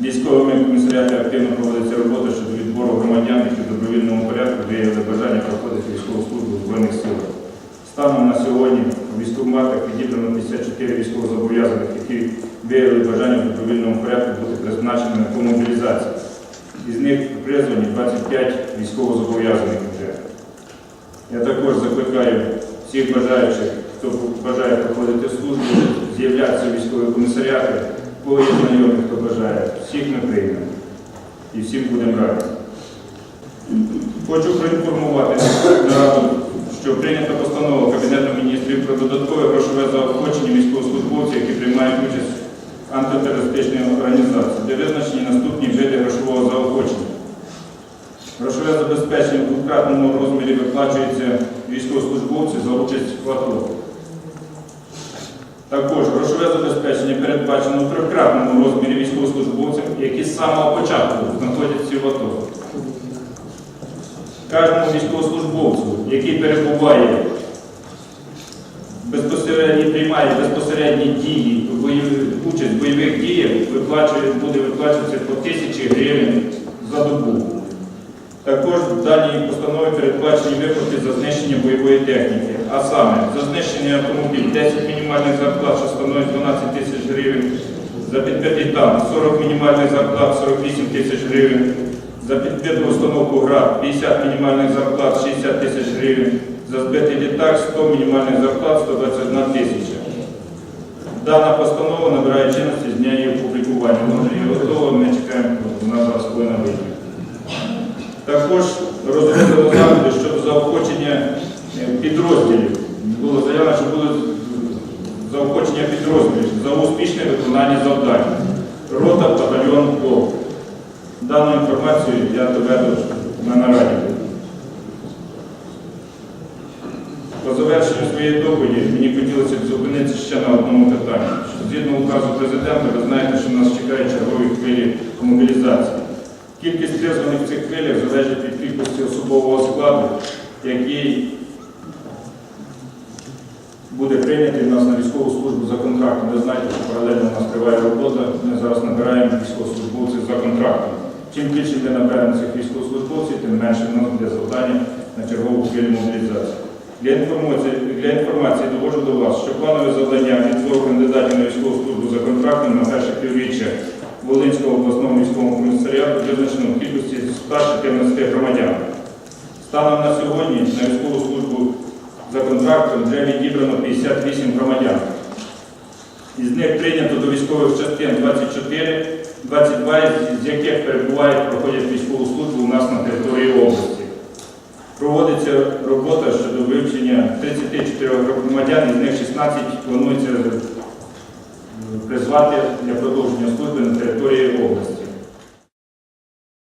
Військовими комісаріатами активно проводиться робота щодо відбору громадян, які в добровільному порядку виявили бажання проходити військову службу в Збройних силах. Станом на сьогодні у військкоматах відібрано 54 військовозобов'язаних, які виявили бажання в добровільному порядку бути призначеними по мобілізації. Із них призвані 25 військовозобов'язаних вже. Я також закликаю всіх бажаючих, хто бажає проходити службу, з'являтися військові комісаріати, кого є знайомі, хто бажає. Всіх ми приймемо і всім будемо раді. Хочу проінформувати нараду, що прийнята постанова Кабінету міністрів про додаткове грошове заохочення військовослужбовців, які приймають участь в антитерористичній організації, де визначені наступні види грошового заохочення. Грошове забезпечення в двократному розмірі виплачується військовослужбовцю за участь в АТО. Також грошове забезпечення передбачено в трьохкратному розмірі військовослужбовцям, які з самого початку знаходяться в АТО. Кожному військовослужбовцю, який перебуває безпосередньо приймає безпосередні дії, участь в бойових діях, буде виплачуватися по тисячі гривень за добу. Також в даній постанові передбачені виплати за знищення бойової техніки, а саме за знищення автомобілів 10 мінімальних зарплат, що становить 12 тисяч гривень, за підбитий танк 40 мінімальних зарплат, 48 тисяч гривень, за підбиту установку ГРАД 50 мінімальних зарплат, 60 тисяч гривень, за збитий літак 100 мінімальних зарплат, 121 тисяча. Дана постанова набирає чинності з дня її опублікування. Вона вже є готова, ми чекаємо, вона зараз повинна вийти. Також розроблено заходи щодо заохочення е, підрозділів. Було заявлено, що будуть заохочення підрозділів за успішне виконання завдань. Рота, батальйон, полк. Дану інформацію я доведу на нараді. По завершенню своєї доповіді мені хотілося б зупинитися ще на одному питанні. Згідно указу президента, ви знаєте, що нас чекають чергові хвилі мобілізації. Кількість призваних цих хвилях залежить від кількості особового складу, який буде прийнятий у нас на військову службу за контрактом. Ви знаєте, що паралельно у нас триває робота. Ми зараз набираємо військовослужбовців за контрактом. Чим більше ми наберемо цих військовослужбовців, тим менше в нас буде завдання на чергову хвилю мобілізації. Для інформації, для інформації довожу до вас, що планове завдання відбору кандидатів на військову службу за контрактом на перше півріччя Волинського обласного військового комісаріату визначено в кількості 114 громадян. Станом на сьогодні на військову службу за контрактом вже відібрано 58 громадян. Із них прийнято до військових частин 24, 22 з- яких перебувають, проходять військову службу у нас на території області. Проводиться робота щодо вивчення 34 громадян, із них 16 планується е, призвати для продовження служби на території.